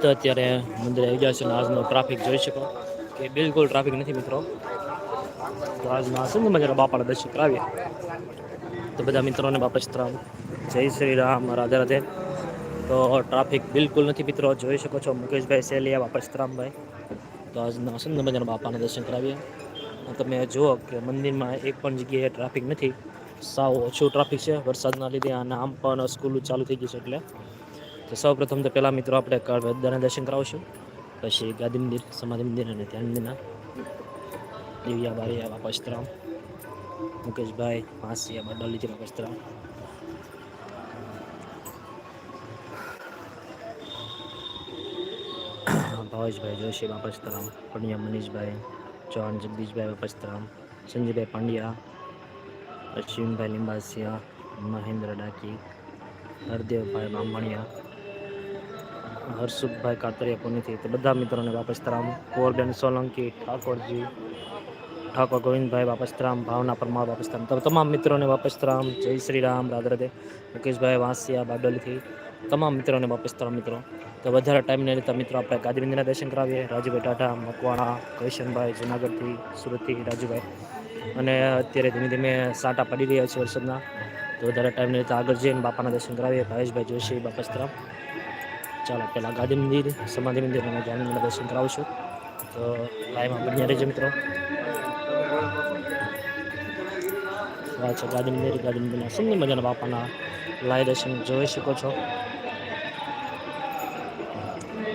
તો અત્યારે મંદિરે આવી ગયા છે અને આજનો ટ્રાફિક જોઈ શકો. કે બિલકુલ ટ્રાફિક નથી મિત્રો. તો આજના સુંદર મજાના બાપાના દર્શન કરાવીએ, તો બધા મિત્રોને બાપા તરામ જય શ્રી રામ, રાધે રાધે. તો ટ્રાફિક બિલકુલ નથી મિત્રો, જોઈ શકો છો મુકેશભાઈ સેલિયા, બાપા તરામભાઈ તો આજના સુંદર મજાના બાપાના દર્શન કરાવીએ તમે જુઓ કે મંદિરમાં એક પણ જગ્યાએ ટ્રાફિક નથી. સાવ ઓછું ટ્રાફિક છે વરસાદના લીધે અને આમ પણ સ્કૂલ ચાલુ થઈ ગઈ છે એટલે. તો સૌ પ્રથમ તો પહેલાં મિત્રો આપણે કાળવેદાના દર્શન કરાવશું. પછી ગાદી મંદિર, સમાધિ મંદિર અને ધ્યાન મંદિરના. દિવ્યા બારિયા વાપસ્તરામ મુકેશભાઈ માસિયા બડાલીજી વાપસ્તરામ ભાવેશભાઈ જોશી વાપસ્તરામ પણિયા મનીષભાઈ, ચૌહાણ, જગદીશભાઈ વાપસ્તરામ સંજયભાઈ પાંડ્યા. અશ્વિનભાઈ લિંબાસિયા, મહેન્દ્ર ડાકી, હરદેવભાઈ બામણિયા. હર્ષુભાઈ કાતરિયા પુણ્યથી તો બધા મિત્રોને બાપસ્તરામ તરામ. કુંવરબેન સોલંકી, ઠાકોરજી, ઠાકોર ગોવિંદભાઈ બાપસ્તરામ ભાવના પરમાર બાપસ્તરામ તો તમામ મિત્રોને બાપસ્તરામ જય શ્રી રામ, રાધે રાધે. મુકેશભાઈ વાંસિયા બારડોલીથી તમામ મિત્રોને બાપસ્તરામ મિત્રો. તો વધારે ટાઈમ નહીં લેતા મિત્રો, આપણે ગાંધીબંદીના દર્શન કરાવીએ. રાજુભાઈ ટાટા મકવાણા, કૈશનભાઈ, જુનાગઢથી, સુરતથી રાજુભાઈ અને અત્યારે ધીમે ધીમે સાટા પડી રહ્યા છે વરસાદના. તો વધારે ટાઈમ નહીં લેતા આગળ જઈને બાપાના દર્શન કરાવીએ. ભાવેશભાઈ જોશી બાપસ્તરામ ચાલો પહેલાં ગાંધી મંદિર, સમાધિ મંદિર અને મને દર્શન કરાવશું તો લાઈવમાં બન્યા રહેજો મિત્રો. છે ગાંધી મંદિર ગાંધી મંદિરના સુંદર મજાના બાપાના લાઈ દર્શન જોઈ શકો છો.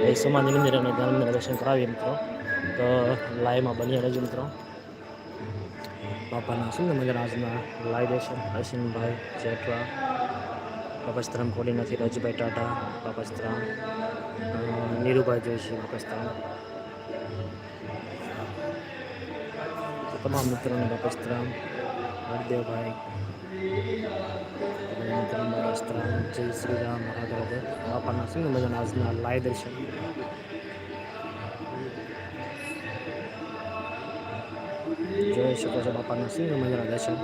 એ સમાધિ મંદિર અને ગાંધી મંદિરના દર્શન કરાવીએ મિત્રો. તો લાઈવમાં બન્યા રહેજો મિત્રો. બાપાના સુંદર મજાના આજના લાઈ દર્શન. હસીનભાઈ જેઠવા બાપસ્તરામ કોડીનાથી રાજુભાઈ ટાટા બાપસ્તરામ નીરુભાઈ જોશી બાપસ્તરામ તમામ મિત્રોને બાપસ્તરામ હરદેવભાઈ મિત્રોને બાપસ્તરામ જય શ્રી રામ રાધે રાધે બાપાના સુંદર મજાના આજના લાય દર્શન જોઈ શકો છો બાપાના સુંદર મજાના દર્શન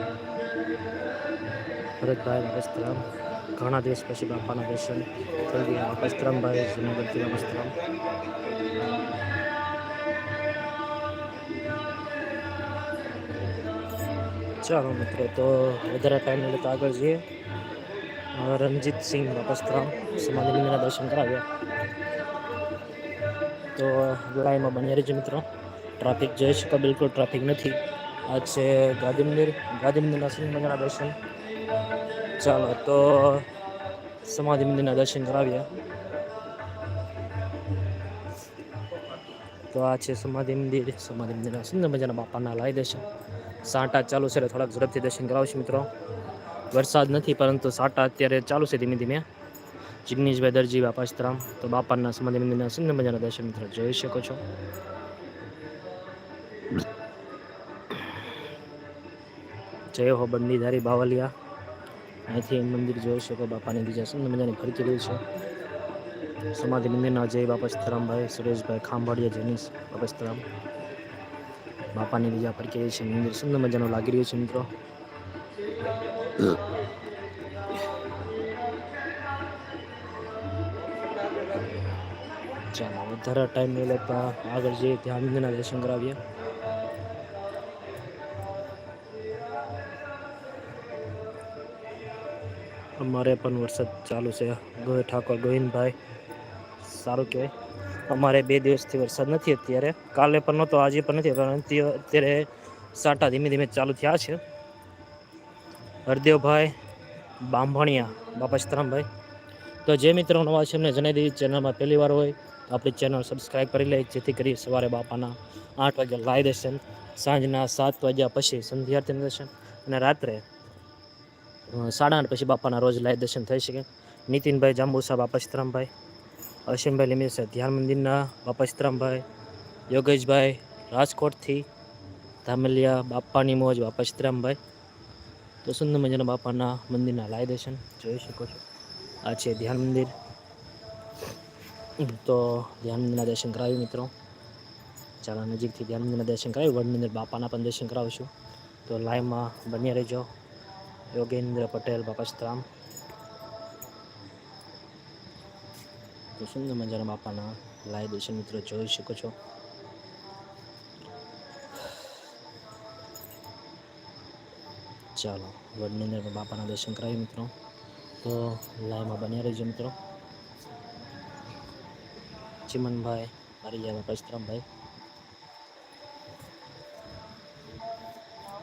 ભરતભાઈ બાપસ્તરામ ઘણા દિવસ પછી બાપાના દર્શન થઈ ગયા બાપસ્તરામભાઈ જુનાગઢથી બાપસ્તરામ ચાલો મિત્રો તો વધારે ટાઈમ નહીં તો આગળ જઈએ રણજીત સિંહ બાપસ્તરામ સમાધિ મંદિરના દર્શન કરાવ્યા તો લડાઈમાં બની રહેજો મિત્રો ટ્રાફિક જોઈ શકો બિલકુલ ટ્રાફિક નથી આ છે ગાંધી મંદિર ગાંધી મંદિરના સિંહ મંદિરના દર્શન ચાલો, તો સમાધિ મંદિરના દર્શન કરાવીએ. તો આ છે સમાધિ મંદિર. સમાધિ મંદિરના સુંદર મજાના બાપાના લાઈ દર્શન. સાંટા ચાલુ છે થોડાક ઝડપથી દર્શન કરાવશું મિત્રો. વરસાદ નથી, પરંતુ સાંટા અત્યારે ચાલુ છે ધીમે ધીમે. જિગ્નેશભાઈ દરજી બાપાસ્તરામ તો બાપાના સમાધિ મંદિરના સુંદર મજાના દર્શન મિત્રો જોઈ શકો છો. જય હો બંદીધારી બાવલિયા. અહીંથી મંદિર જોઈ શકો, બાપાની બીજા સુંદર મજાની ફરતી રહી છે. સમાધિ મંદિરના જય બાપા બાપસ્તરામભાઈ સુરેશભાઈ ખાંભાડિયા જનીશ બાપા બાપસ્તરામ બાપાની બીજા ફરકી રહી છે, મંદિર સુંદર મજાનું લાગી રહ્યું છે મિત્રો. ચાલો, વધારે ટાઈમ નહીં લેતા આગળ જઈએ, ત્યાં મંદિરના દર્શન કરાવીએ. અમારે પણ વરસાદ ચાલુ છે. ગોય ઠાકોર, ગોવિંદભાઈ, સારું કહેવાય. અમારે બે દિવસથી વરસાદ નથી અત્યારે. કાલે પણ નહોતો, આજે પણ નથી, પણ અત્યારે સાટા ધીમે ધીમે ચાલુ થયા છે. હરદેવભાઈ બાંભણિયા, બાપા સીતારામભાઈ. તો જે મિત્રો નવા છે એમને જણાવી દીધી ચેનલમાં પહેલી વાર હોય તો આપણી ચેનલ સબસ્ક્રાઈબ કરી લે, જેથી કરી સવારે બાપાના આઠ વાગ્યા લાઈ દર્શન સાંજના સાત વાગ્યા પછી સંધ્યાર્થી દર્શન અને રાત્રે સાડા આઠ પછી બાપાના રોજ લાય દર્શન થઈ શકે. નીતિનભાઈ, જાંબુસા, બાપા સીતરામભાઈ અશ્વિનભાઈ લીમીર છે ધ્યાન મંદિરના બાપા સીતરામભાઈ, યોગેશભાઈ, રાજકોટથી ધામલિયા, બાપાની મોજ, બાપા સીતરામભાઈ. તો સુંદર મજાના બાપાના મંદિરના લાય દર્શન જોઈ શકો છો. આ છે ધ્યાન મંદિર. તો ધ્યાન મંદિરના દર્શન કરાવ્યું મિત્રો. ચાલો નજીકથી ધ્યાન મંદિરના દર્શન કરાવ્યું. વડ મંદિર બાપાના પણ દર્શન કરાવીશું. તો લાઈવમાં બન્યા રહેજો. યોગેન્દ્ર પટેલ, બાપા સીતારામ તો સુંદર મજાના બાપાના લાઈવ દર્શન મિત્રો જોઈ શકો છો. ચાલો, વડની અંદર બાપાના દર્શન કરાવી મિત્રો. તો લાઈવમાં બન્યા રહેજો મિત્રો. ચિમનભાઈ હરિયા પસ્ત્રામભાઈ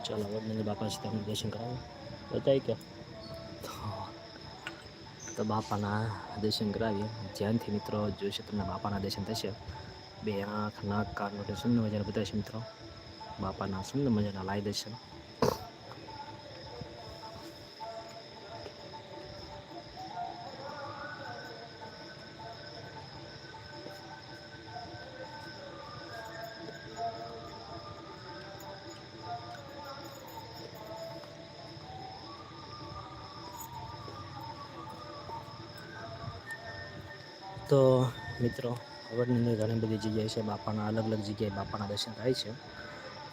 ચાલો, વડની અંદર બાપા સીતાનું દર્શન કરાવો બતાવી કે? તો બાપાના દર્શન કરાવીએ. ધ્યાનથી મિત્રો જોઈશે તમને બાપાના દર્શન થશે. બે આંખ, નાક, કાન માટે સુંદર મજાના બતાવશે મિત્રો. બાપાના સુંદર મજાના લાય દર્શન. તો મિત્રો વડની અંદર ઘણી બધી જગ્યાએ છે, બાપાના અલગ અલગ જગ્યાએ બાપાના દર્શન થાય છે.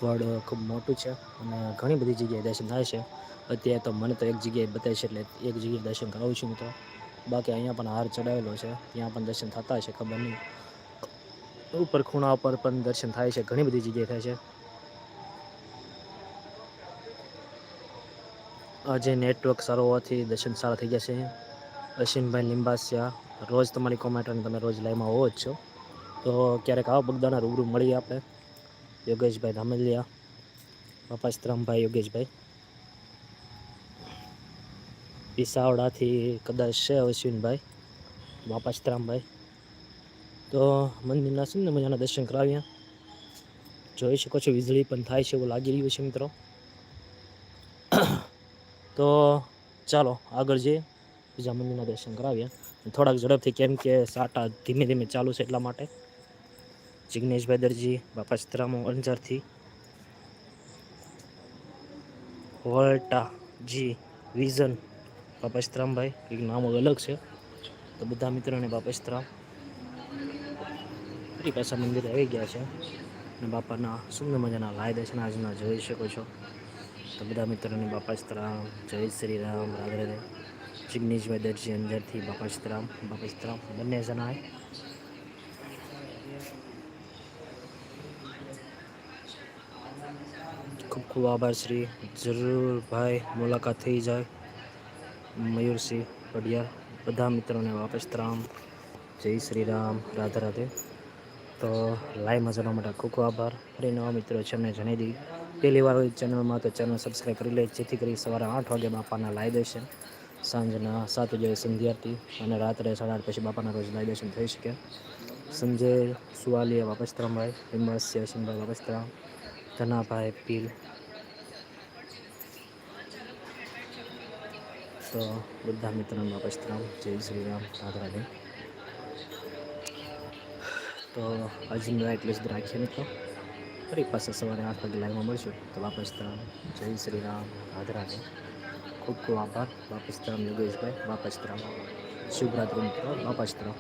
વડ ખૂબ મોટું છે અને ઘણી બધી જગ્યાએ દર્શન થાય છે. અત્યારે તો મને તો એક જગ્યાએ બતાવી છે, એટલે એક જગ્યાએ દર્શન કરાવું છું મિત્રો. બાકી અહીંયા પણ હાર ચડાવેલો છે, ત્યાં પણ દર્શન થતા છે ખબર નહીં. ઉપર ખૂણા ઉપર પણ દર્શન થાય છે, ઘણી બધી જગ્યાએ થાય છે. આજે નેટવર્ક સારો હોવાથી દર્શન સારા થઈ ગયા છે. અશ્વિનભાઈ લિંબાસિયા રોજ તમારી કોમેન્ટ અને તમે રોજ લાઈવમાં હોવો જ છો. તો ક્યારેક આવો બગદાના રૂબરૂ મળીએ આપણે. યોગેશભાઈ ધામલિયા બાપાસ્તરામભાઈ યોગેશભાઈ. પિસાવડાથી કદાચ છે અશ્વિનભાઈ, બાપાશ્રામભાઈ. તો મંદિરના સુંદર મજાના દર્શન કરાવ્યા જોઈ શકો છો વીજળી પણ થાય છે એવું લાગી રહ્યું છે મિત્રો. તો ચાલો આગળ જઈએ. બીજા મંદિરના દર્શન કરાવીએ. થોડાક ઝડપથી કેમ કે સાટા ધીમે ધીમે ચાલુ છે એટલા માટે. જિગ્નેશભાઈ દરજી, બાપા સીતારામો, અંજારથી. વોલ્ટા જી, વિઝન, બાપા સીતારામભાઈ. એક નામ અલગ છે. તો બધા મિત્રોને બાપા સીતારામ. ફરી પાછા મંદિરે આવી ગયા છે. અને બાપાના સુંદર મજાના લાય દર્શન આજના જોઈ શકો છો. તો બધા મિત્રોને બાપા સીતારામ, જય શ્રી રામ, રાધે રાધે. જિગ્નેશભાઈ દરજી અંદરથી બાપા સીતારામ બંને જણાય ખૂબ ખૂબ આભાર શ્રી. જરૂર ભાઈ મુલાકાત થઈ જાય. મયુરસિંહ પડિયાર બધા મિત્રોને બાપસ્તરામ. જય શ્રી રામ, રાધે રાધે. તો લાઈવમાં જવા માટે ખૂબ ખૂબ આભાર. ફરી નવા મિત્રો છે અમને જણાવી દીધી પહેલી વાર ચેનલમાં તો ચેનલ સબસ્ક્રાઈબ કરી લે, જેથી કરી સવારે આઠ વાગે બાપાના લાઈવ દર્શન સાંજના સાત વાગે સંધ્યાથી અને રાત્રે સાડા આઠ પછી બાપાના રોજ દર્શન થઈ શકે. સંજય સુવાલિયા વાપસ્તરામભાઈ હિમસ યશનભાઈ વાપસ્તરામ ધનાભાઈ, પીલ. તો બધા મિત્રોને વાપસ્તરામ જય શ્રી રામ રાધે તો આજે આજની લાઈટ લિસ્ટ રાખીએ મિત્રો. ફરી પાછા સવારે આઠ વાગે લાઈવમાં મળશું. તો વાપસ જય શ્રી રામ રાધે રાધે ખૂબ ખૂબ આભાર વાપસ તરામ યોગેશભાઈ વાપસ તરામ શુભરાત્રી મિત્રો વાપસ તરામ